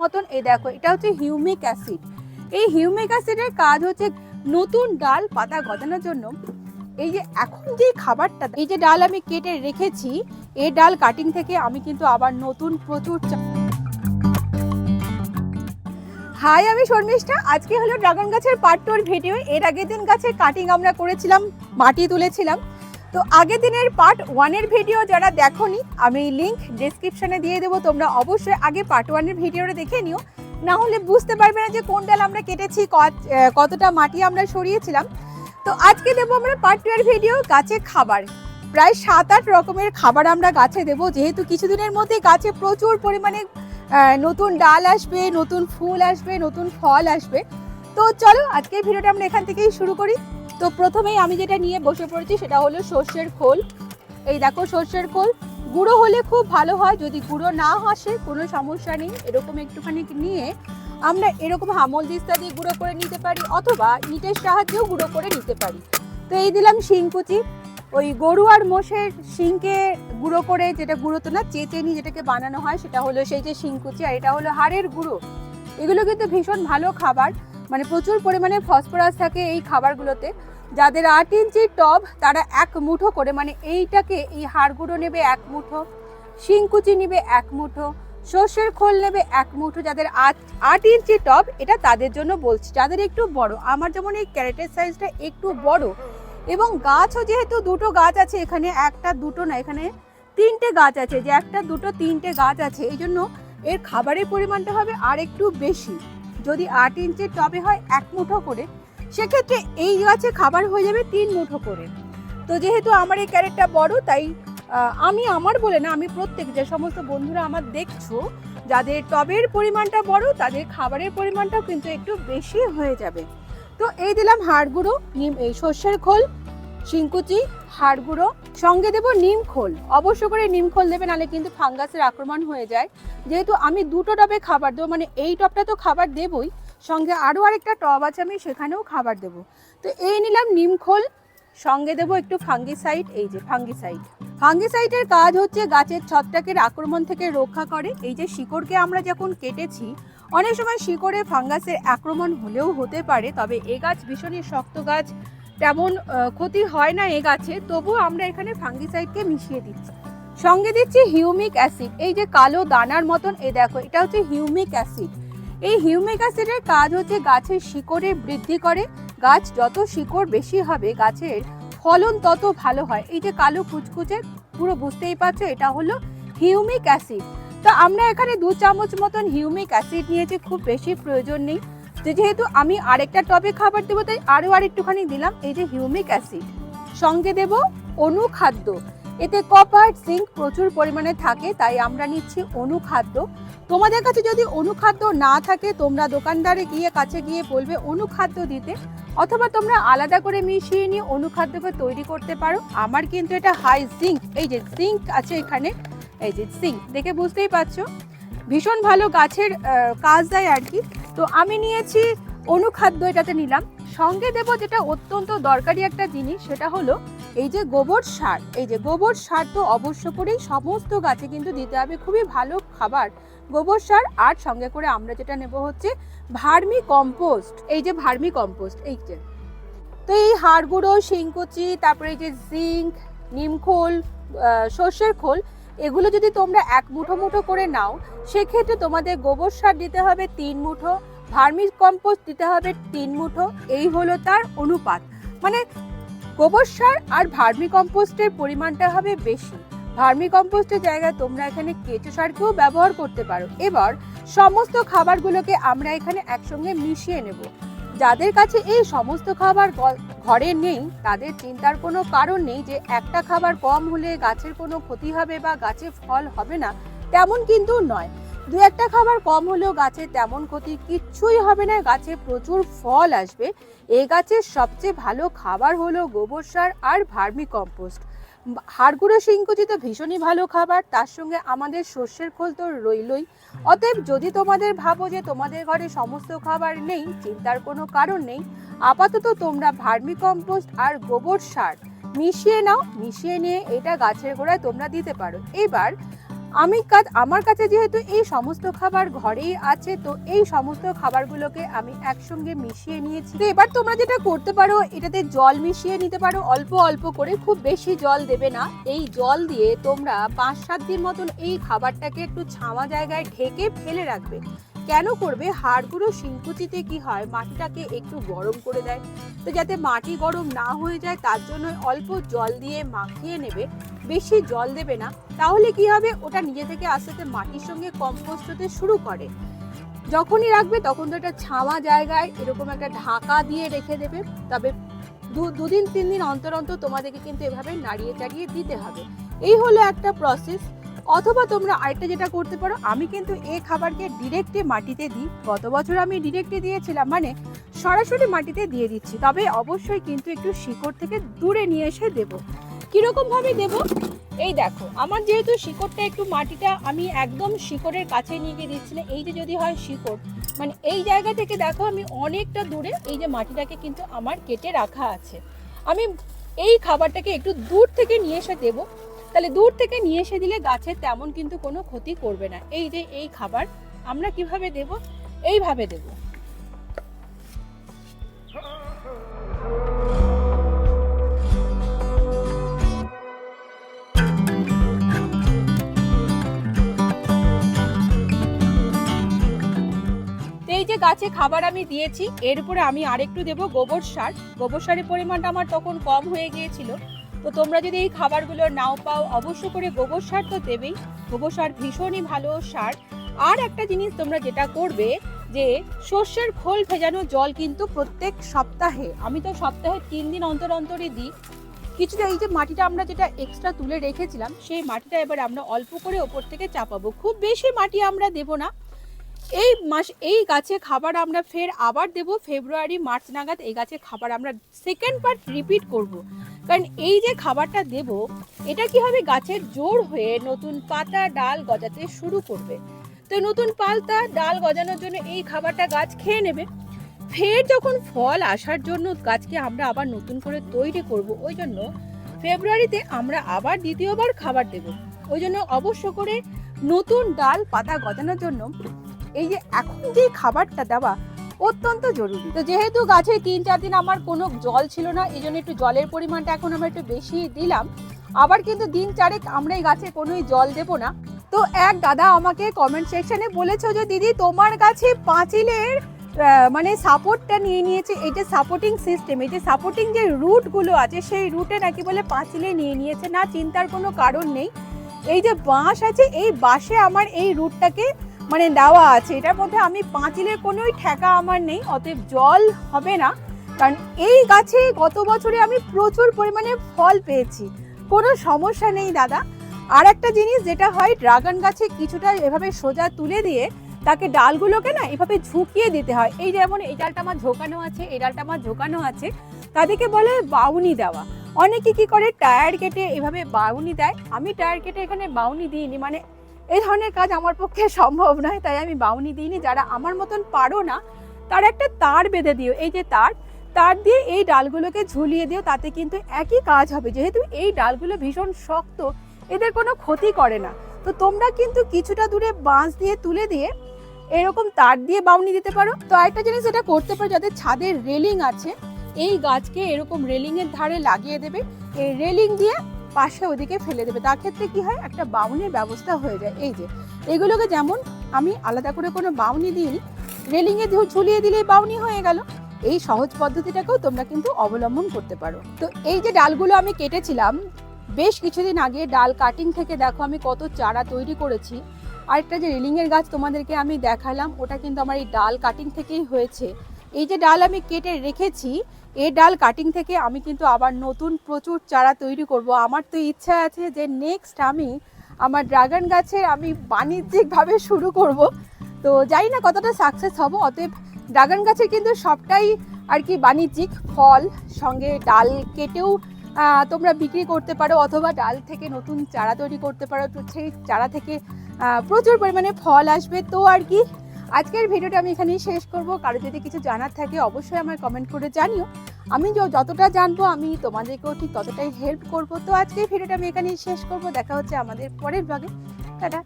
মতন, এই দেখো, এটা হচ্ছে হিউমিক অ্যাসিড এই হিউমিক অ্যাসিডের কাজ হচ্ছে নতুন ডাল পাতা গজানোর জন্য এই যে এখন যে খাবারটা, এই যে ডাল আমি কেটে রেখেছি, এই ডাল কাটিং থেকে আমি কিন্তু আবার নতুন প্রচুর হাই আমি শর্মিষ্ঠা। আজকে হলো ড্রাগন গাছের পার্ট টুর ভিডিও এর আগের দিন গাছের কাটিং আমরা করেছিলাম, মাটি তুলেছিলাম। তো আগের দিনের পার্ট ওয়ানের ভিডিও যারা দেখোনি, আমি লিংক ডেসক্রিপশনে দিয়ে দেবো, তোমরা অবশ্যই আগে পার্ট ওয়ানের ভিডিওটা দেখে নিও। না হলে বুঝতে পারবে না যে কোন ডাল আমরা কেটেছি, কত- কতটা মাটি আমরা সরিয়েছিলাম। তো আজকে দেবো আমরা পার্ট টু এর ভিডিও গাছে খাবার। প্রায় সাত, আট রকমের খাবার আমরা গাছে দেবো, যেহেতু কিছুদিনের মধ্যে গাছে প্রচুর পরিমাণে নতুন ডাল আসবে, নতুন ফুল আসবে, নতুন ফল আসবে। তো চলো, আজকের ভিডিওটা আমরা এখান থেকেই শুরু করি। তো প্রথমেই আমি যেটা নিয়ে বসে পড়েছি সেটা হলো সর্ষের খোল। এই দেখো সর্ষের খোল। গুঁড়ো হলে খুব ভালো হয়, যদি গুঁড়ো না আসে কোনো সমস্যা নেই। এরকম একটুখানি নিয়ে আমরা এরকম হামল দিস্তা দিয়ে গুঁড়ো করে নিতে পারি, অথবা ইটের সাহায্যেও গুঁড়ো করে নিতে পারি। তো এই দিলাম শিংকুচি। ওই গরু আর মোষের শিংকে গুঁড়ো করে যেটা গুঁড়ো তো না চেচেনি যেটাকে বানানো হয়, সেটা হলো সেই যে শিংকুচি, আর এটা হলো হাড়ের গুঁড়ো। এগুলো কিন্তু ভীষণ ভালো খাবার। মানে প্রচুর পরিমাণে ফসফরাস থাকে এই খাবারগুলোতে। যাদের আট ইঞ্চি টব, তারা এক মুঠো করে মানে এইটাকে এই হাড় গুঁড়ো নেবে এক মুঠো, শিংকুচি নেবে এক মুঠো, সর্ষের খোল নেবে এক মুঠো, যাদের আট আট ইঞ্চি টব, এটা তাদের জন্য বলছি। যাদের একটু বড়, আমার যেমন এই ক্যারেটের সাইজটা একটু বড়, এবং গাছও যেহেতু দুটো গাছ আছে, এখানে একটা দুটো না, এখানে তিনটে গাছ আছে, যে একটা দুটো তিনটে গাছ আছে, এই জন্য এর খাবারের পরিমাণটা হবে আর একটু বেশি। যদি আট ইঞ্চির টবে হয়, এক মুঠো করে সেক্ষেত্রে এই গাছে খাবার হয়ে যাবে তিন মুঠো করে। তো যেহেতু আমার এই ক্যারেটটা বড়, তাই আমি আমার বলে না, আমি প্রত্যেক যে সমস্ত বন্ধুরা আমার দেখছ, যাদের টবের পরিমাণটা বড়, তাদের খাবারের পরিমাণটাও কিন্তু একটু বেশি হয়ে যাবে। তো এই দিলাম হাড় গুঁড়ো, নিম, এই সর্ষের খোল, শিংকুচি, হাড় গুঁড়ো, সঙ্গে দেবো নিম খোল। অবশ্য করে নিম খোল দেবে, নাহলে কিন্তু ফাঙ্গাসের আক্রমণ হয়ে যায়। যেহেতু আমি দুটো টবে খাবার দেবো মানে এই টবটা তো খাবার দেবই সঙ্গে আরও আরেকটা টব আছে, আমি সেখানেও খাবার দেবো। তো এই নিলাম নিমখোল সঙ্গে দেবো একটু ফাঙ্গিসাইড, এই যে ফাঙ্গিসাইড। ফাঙ্গিসাইডের কাজ হচ্ছে গাছের ছত্রাকের আক্রমণ থেকে রক্ষা করে। এই যে শিকড়কে আমরা যখন কেটেছি, অনেক সময় শিকড়ে ফাঙ্গাসের আক্রমণ হলেও হতে পারে, তবে এ গাছ ভীষণই শক্ত গাছ। তেমন ক্ষতি হয় না এ গাছে, তবুও আমরা এখানে ফাঙ্গিসাইডকে মিশিয়ে দিচ্ছি। সঙ্গে দিচ্ছি হিউমিক অ্যাসিড, এই যে কালো দানার মতন, এ দেখো, এটা হচ্ছে হিউমিক অ্যাসিড। এই হিউমিক অ্যাসিডের কাজ হচ্ছে গাছের শিকড়ের বৃদ্ধি করে। গাছ যত শিকড় বেশি হবে, গাছের ফলন তত ভালো হয়। এই যে কালো কুচকুচে, পুরো বুঝতেই পারছ, এটা হলো হিউমিক অ্যাসিড তো আমরা এখানে দু চামচ মতন হিউমিক অ্যাসিড নিয়েছি, খুব বেশি প্রয়োজন নেই। যেহেতু আমি আরেকটা টবে খাবার দেবো, তাই আরও আর একটুখানি দিলাম। এই যে হিউমিক অ্যাসিড সঙ্গে দেব অনুখাদ্য। এতে কপার জিঙ্ক প্রচুর পরিমাণে থাকে, তাই আমরা নিচ্ছি অনুখাদ্য। তোমাদের কাছে যদি অনুখাদ্য না থাকে, তোমরা দোকানদারে গিয়ে, কাছে গিয়ে বলবে অনুখাদ্য দিতে। অথবা তোমরা আলাদা করে মিশিয়ে নিয়ে অনুখাদ্যকে তৈরি করতে পারো। আমার কিন্তু এটা হাই জিঙ্ক এই যে জিঙ্ক আছে এখানে। এই যে জিঙ্ক দেখে বুঝতেই পারছ? ভীষণ ভালো গাছের কাজ দেয় আর কি। তো আমি নিয়েছি অনুখাদ্য এটাতে নিলাম। সঙ্গে দেব যেটা অত্যন্ত দরকারি একটা জিনিস, সেটা হলো এই যে গোবর সার, এই যে গোবর সার তো অবশ্য করেই সমস্ত গাছে কিন্তু দিতে হবে, খুবই ভালো খাবার। গোবর সার আর সঙ্গে করে আমরা যেটা নেব হচ্ছে ভার্মি কম্পোস্ট, এই যে ভার্মি কম্পোস্ট, এই যে। তো এই হাড় গুঁড়ো শিংকুচি তারপরে এই যে জিঙ্ক নিমখোল সর্ষের খোল, এগুলো যদি তোমরা এক মুঠো মুঠো করে নাও, সেক্ষেত্রে তোমাদের গোবর সার দিতে হবে তিন মুঠো, ভার্মি কম্পোস্ট দিতে হবে তিন মুঠো, এই হলো তার অনুপাত। মানে গোবর সার আর ভার্মি কম্পোস্টের পরিমাণটা হবে বেশি। ভার্মি কম্পোস্টের জায়গায় তোমরা এখানে কেঁচো সারকেও ব্যবহার করতে পারো। এবার সমস্ত খাবারগুলোকে আমরা এখানে একসঙ্গে মিশিয়ে নেব। যাদের কাছে এই সমস্ত খাবার ঘরে নেই, তাদের চিন্তার কোনো কারণ নেই যে একটা খাবার কম হলে গাছের কোনো ক্ষতি হবে বা গাছে ফল হবে না, তেমন কিন্তু নয়। দু একটা খাবার কম হলেও গাছে তেমন ক্ষতি কিচ্ছুই হবে না। গাছে প্রচুর ফল আসবে। এই গাছের সবচেয়ে ভালো খাবার হলো গোবর সার আর ভার্মি কম্পোস্ট হাড়গুঁড়ো শিংকুচি তো ভীষণই ভালো খাবার। তার সঙ্গে আমাদের শস্যের খোল তো রইলই। অতএব যদি তোমাদের ভাবো যে তোমাদের ঘরে সমস্ত খাবার নেই, চিন্তার কোনো কারণ নেই, আপাতত তোমরা ভার্মি কম্পোস্ট আর গোবর সার মিশিয়ে নাও। মিশিয়ে নিয়ে এটা গাছের গোড়ায় তোমরা দিতে পারো। এবার আমি কাজ, আমার কাছে যেহেতু এই সমস্ত খাবার ঘরেই আছে, তো এই সমস্ত খাবারগুলোকে আমি একসঙ্গে মিশিয়ে নিয়েছি। তো এবার তোমরা যেটা করতে পারো, এটাতে জল মিশিয়ে নিতে পারো। অল্প অল্প করে, খুব বেশি জল দেবে না। এই জল দিয়ে তোমরা পাঁচ সাত দিন মতন এই খাবারটাকে একটু ছাওয়া জায়গায় ঢেকে ফেলে রাখবে। কেন করবে? হাড়গুলো শিংকুচিতে কি হয়? মাটিটাকে একটু গরম করে দেয়। তো যাতে মাটি গরম না হয়ে যায়, তার জন্য অল্প জল দিয়ে মাখিয়ে নেবে। বেশি জল দেবে না। তাহলে কি হবে? ওটা নিজে থেকে আস্তে আস্তে মাটির সঙ্গে কম্পোস্ট হতে শুরু করে। যখনই রাখবে, তখন তো একটা ছাওয়া জায়গায় এরকম একটা ঢাকা দিয়ে রেখে দেবে। তবে দুদিন, তিন দিন অন্তর অন্তর তোমাদেরকে কিন্তু এভাবে নাড়িয়ে চাড়িয়ে দিতে হবে। এই হলো একটা প্রসেস অথবা তোমরা আরেকটা যেটা করতে পারো, আমি কিন্তু এই খাবারকে ডিরেক্টে মাটিতে দিই। গত বছর আমি ডিরেক্টে দিয়েছিলাম মানে সরাসরি মাটিতে দিয়ে দিচ্ছি। তবে অবশ্যই কিন্তু একটু শিকড় থেকে দূরে নিয়ে এসে দেবো। কীরকম ভাবে দেব? এই দেখো, আমার যেহেতু শিকড়টা একটু মাটিটা আমি একদম শিকড়ের কাছে নিয়ে গিয়ে দিচ্ছি না, এই যে যদি হয় শিকড়। মানে এই জায়গা থেকে দেখো আমি অনেকটা দূরে এই যে মাটিটাকে কিন্তু আমার কেটে রাখা আছে। আমি এই খাবারটাকে একটু দূর থেকে নিয়ে এসে দেবো। তাহলে দূর থেকে নিয়ে এসে দিলে গাছের তেমন কিন্তু কোনো ক্ষতি করবে না। এই যে এই খাবার, আমরা কীভাবে দেব? এইভাবে দেব। এই যে গাছে খাবার আমি দিয়েছি, এর উপরে আমি আরেকটু দেব গোবর সার। গোবর সারের পরিমাণটা আমার তখন কম হয়ে গিয়েছিল। তো তোমরা যদি এই খাবারগুলো নাও পাও, অবশ্য করে গোবর সার তো দেবেই। গোবর সার ভীষণই ভালো সার। আর একটা জিনিস তোমরা যেটা করবে, যে শস্যের খোল ভেজানো জল কিন্তু প্রত্যেক সপ্তাহে, আমি তো সপ্তাহে তিন দিন অন্তর অন্তরই দিই। কিছুটা এই যে মাটিটা আমরা যেটা এক্সট্রা তুলে রেখেছিলাম, সেই মাটিটা এবার আমরা অল্প করে ওপর থেকে চাপাবো। খুব বেশি মাটি আমরা দেব না। এই মাস, এই গাছে খাবার আমরা ফের আবার দেব, ফেব্রুয়ারি, মার্চ নাগাদ এই গাছে খাবার আমরা সেকেন্ড পার্ট রিপিট করব। কারণ এই যে খাবারটা দেব, এটা কি হবে গাছের জোর হয়ে নতুন পাতা, ডাল গজাতে শুরু করবে? তো নতুন পাতা, ডাল গজানোর জন্য এই খাবারটা গাছ খেয়ে নেবে। ফের যখন ফল আসার জন্য গাছকে আমরা আবার নতুন করে তৈরি করব, ওই জন্য ফেব্রুয়ারিতে আমরা আবার দ্বিতীয়বার খাবার দেব। ওই জন্য অবশ্য করে নতুন ডাল, পাতা গজানোর জন্য এই যে এখন যে খাবারটা দেওয়া অত্যন্ত জরুরি। তো যেহেতু গাছে তিন, চার দিন আমার কোনো জল ছিল না, এই জন্য একটু জলের পরিমাণটা এখন আমরা একটু বেশি দিলাম। আবার কিন্তু দিন চারেক আমরা এই গাছে কোনোই জল দেব না। তো এক দাদা আমাকে কমেন্ট সেকশনে বলেছ যে, দিদি, তোমার কাছে পাঁচিলের মানে সাপোর্টটা নিয়ে নিয়েছে। এই যে সাপোর্টিং সিস্টেম এই যে সাপোর্টিং যে রুটগুলো আছে, সেই রুটে নাকি বলে পাঁচিলে নিয়ে নিয়েছে। না, চিন্তার কোনো কারণ নেই। এই যে বাঁশ আছে, এই বাঁশে আমার এই রুটটাকে মানে দেওয়া আছে। এটার মধ্যে আমি পাঁচিলের কোনোই ঠেকা আমার নেই, অতএব জল হবে না। কারণ এই গাছে গত বছরে আমি প্রচুর পরিমাণে ফল পেয়েছি। কোনো সমস্যা নেই দাদা। আর একটা জিনিস যেটা হয়, ড্রাগন গাছে কিছুটা এভাবে সোজা তুলে দিয়ে তাকে ডালগুলোকে না এভাবে ঝুঁকিয়ে দিতে হয়। এই যেমন এই ডালটা আমার ঝোকানো আছে, এই ডালটা আমার ঝোকানো আছে, তাদেরকে বলে বাউনি দেওয়া। অনেকে কি করে, টায়ার কেটে এভাবে বাউনি দেয়। আমি টায়ার কেটে এখানে বাউনি দিইনি মানে এই ধরনের কাজ আমার পক্ষে সম্ভব নয়, তাই আমি বাউনি দিইনি। যারা আমার মতন পারো না, তার একটা তার বেঁধে দিও। এই যে তার তার দিয়ে এই ডালগুলোকে ঝুলিয়ে দিও, তাতে কিন্তু একই কাজ হবে। যেহেতু এই ডালগুলো ভীষণ শক্ত, এদের কোনো ক্ষতি করে না। তো তোমরা কিন্তু কিছুটা দূরে বাঁশ দিয়ে তুলে দিয়ে এরকম তার দিয়ে বাউনি দিতে পারো। তো একটা জিনিস এটা করতে পারো, যাদের ছাদের রেলিং আছে, এই গাছকে এরকম রেলিং এর ধারে লাগিয়ে দেবে। এই রেলিং দিয়ে পাশে ওদিকে ফেলে দেবে। তার ক্ষেত্রে কি হয়? একটা বাউনির ব্যবস্থা হয়ে যায়। এই যে, এগুলোকে যেমন আমি আলাদা করে কোনো বাউনি দিইনি রেলিংয়ে ঝুলিয়ে দিলে বাউনি হয়ে গেল। এই সহজ পদ্ধতিটাকেও তোমরা কিন্তু অবলম্বন করতে পারো। তো এই যে ডালগুলো আমি কেটেছিলাম, বেশ কিছুদিন আগে ডাল কাটিং থেকে দেখো আমি কত চারা তৈরি করেছি। আরেকটা যে রেলিংয়ের গাছ তোমাদেরকে আমি দেখালাম, ওটা কিন্তু আমার এই ডাল কাটিং থেকেই হয়েছে। এই যে ডাল আমি কেটে রেখেছি এই ডাল কাটিং থেকে আমি কিন্তু আবার নতুন প্রচুর চারা তৈরি করব। আমার তো ইচ্ছা আছে যে নেক্সট আমি আমার ড্রাগন গাছে আমি বাণিজ্যিকভাবে শুরু করব। তো জানি না কতটা সাকসেস হব, অতএব ড্রাগন গাছে কিন্তু সবটাই আর কি বাণিজ্যিক ফল, সঙ্গে ডাল কেটেও তোমরা বিক্রি করতে পারো অথবা ডাল থেকে নতুন চারা তৈরি করতে পারো। তো সেই চারা থেকে প্রচুর পরিমাণে ফল আসবে। তো আর কি আজকের ভিডিওটা আমি এখানেই শেষ করব। কারও যদি কিছু জানার থাকে অবশ্যই আমার কমেন্ট করে জানিও। আমি যতটা জানব আমি তোমাদেরকেও ঠিক ততটাই হেল্প করব। তো আজকের ভিডিওটা আমি এখানেই শেষ করব। দেখা হচ্ছে আমাদের পরের ভাগে টাটা।